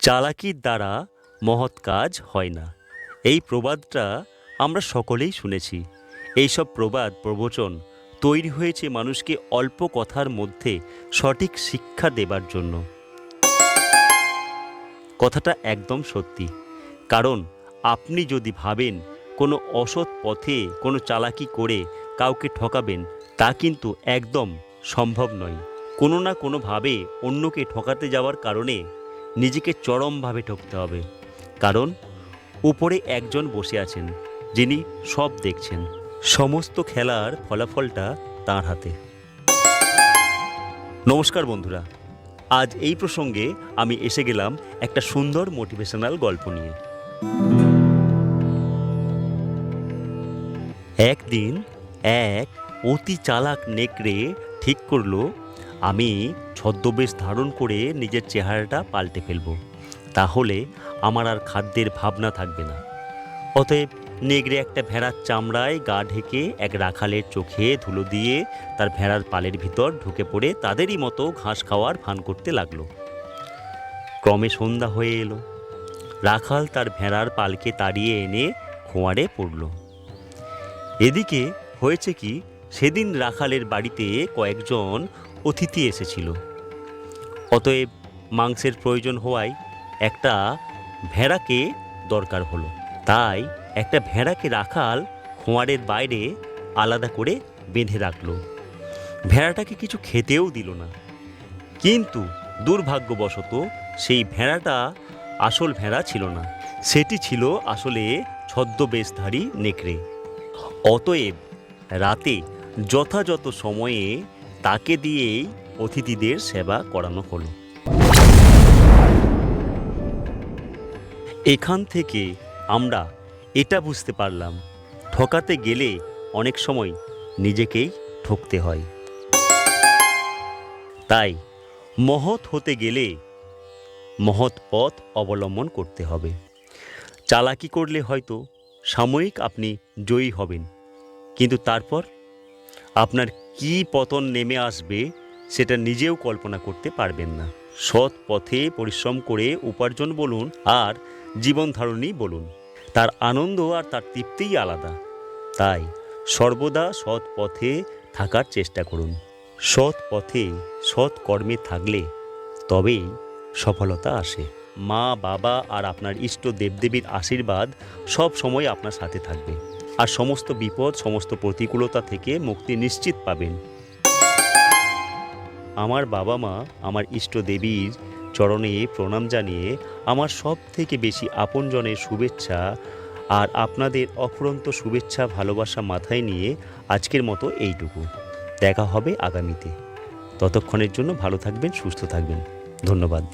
চালাকির দ্বারা মহৎ কাজ হয় না। এই প্রবাদটা আমরা সকলেই শুনেছি। এইসব প্রবাদ, প্রবচন তৈরি হয়েছে মানুষকে অল্প কথার মধ্যে সঠিক শিক্ষা দেবার জন্য। কথাটা একদম সত্যি। কারণ আপনি যদি ভাবেন কোনো অসৎ পথে কোনো চালাকি করে কাউকে ঠকাবেন, তা কিন্তু একদম সম্ভব নয়। কোনো না কোনোভাবে অন্যকে ঠকাতে যাওয়ার কারণে নিজেকে চরমভাবে ঠকতে হবে। কারণ, উপরে একজন বসে আছেন, যিনি সব দেখছেন। সমস্ত খেলার ফলাফলটা তার হাতে। নমস্কার বন্ধুরা, আজ এই প্রসঙ্গে আমি এসে গেলাম একটা সুন্দর মোটিভেশনাল গল্প নিয়ে। একদিন এক অতি চালাক নেকড়ে ঠিক করল, আমি ছদ্মবেশ ধারণ করে নিজের চেহারাটা পাল্টে ফেলব। তাহলে আমার আর খাদ্যের ভাবনা থাকবে না। অতএব নেগড়ে একটা ভেড়ার চামড়ায় গা ঢেকে এক রাখালের চোখে ধুলো দিয়ে তার ভেড়ার পালের ভিতর ঢুকে পড়ে তাদেরই মতো ঘাস খাওয়ার ভান করতে লাগল। ক্রমে সন্ধ্যা হয়ে এলো। রাখাল তার ভেড়ার পালকে তাড়িয়ে এনে খোঁয়াড়ে পড়ল। এদিকে হয়েছে কি সেদিন রাখালের বাড়িতে কয়েকজন অতিথি এসেছিল। অতএব মাংসের প্রয়োজন হওয়ায় একটা ভেড়াকে দরকার হলো। তাই একটা ভেড়াকে রাখাল খোঁয়ারের বাইরে আলাদা করে বেঁধে রাখল। ভেড়াটাকে কিছু খেতেও দিল না। কিন্তু দুর্ভাগ্যবশত সেই ভেড়াটা আসল ভেড়া ছিল না। সেটি ছিল আসলে ছদ্মবেশধারী নেকড়ে। অতএব রাতে যথাযথ সময়ে তাকে দিয়েই অতিথিদের সেবা করানো হলো। এখান থেকে আমরা এটা বুঝতে পারলাম, ঠকাতে গেলে অনেক সময় নিজেকেই ঠকতে হয়। তাই মহৎ হতে গেলে মহৎ পথ অবলম্বন করতে হবে। চালাকি করলে হয়তো সাময়িক আপনি জয়ী হবেন, কিন্তু তারপর আপনার কি পতন নেমে আসবে সেটা নিজেও কল্পনা করতে পারবেন না। সৎ পথে পরিশ্রম করে উপার্জন বলুন আর জীবন ধারণই বলুন। তার আনন্দ আর তার তৃপ্তিই আলাদা। তাই সর্বদা সৎ পথে থাকার চেষ্টা করুন। সৎ পথে সৎ কর্মে থাকলে তবেই সফলতা আসে। মা, বাবা আর আপনার ইষ্ট দেবদেবীর আশীর্বাদ সব সময় আপনার সাথে থাকবে। আর সমস্ত বিপদ, সমস্ত প্রতিকূলতা থেকে মুক্তি নিশ্চিত পাবেন। আমার বাবা মা, আমার ইষ্ট দেবীর চরণে প্রণাম জানিয়ে আমার সব থেকে বেশি আপনজনের শুভেচ্ছা আর আপনাদের অফুরন্ত শুভেচ্ছা, ভালোবাসা মাথায় নিয়ে আজকের মতো এইটুকু। দেখা হবে আগামীতে। ততক্ষণের জন্য ভালো থাকবেন, সুস্থ থাকবেন। ধন্যবাদ।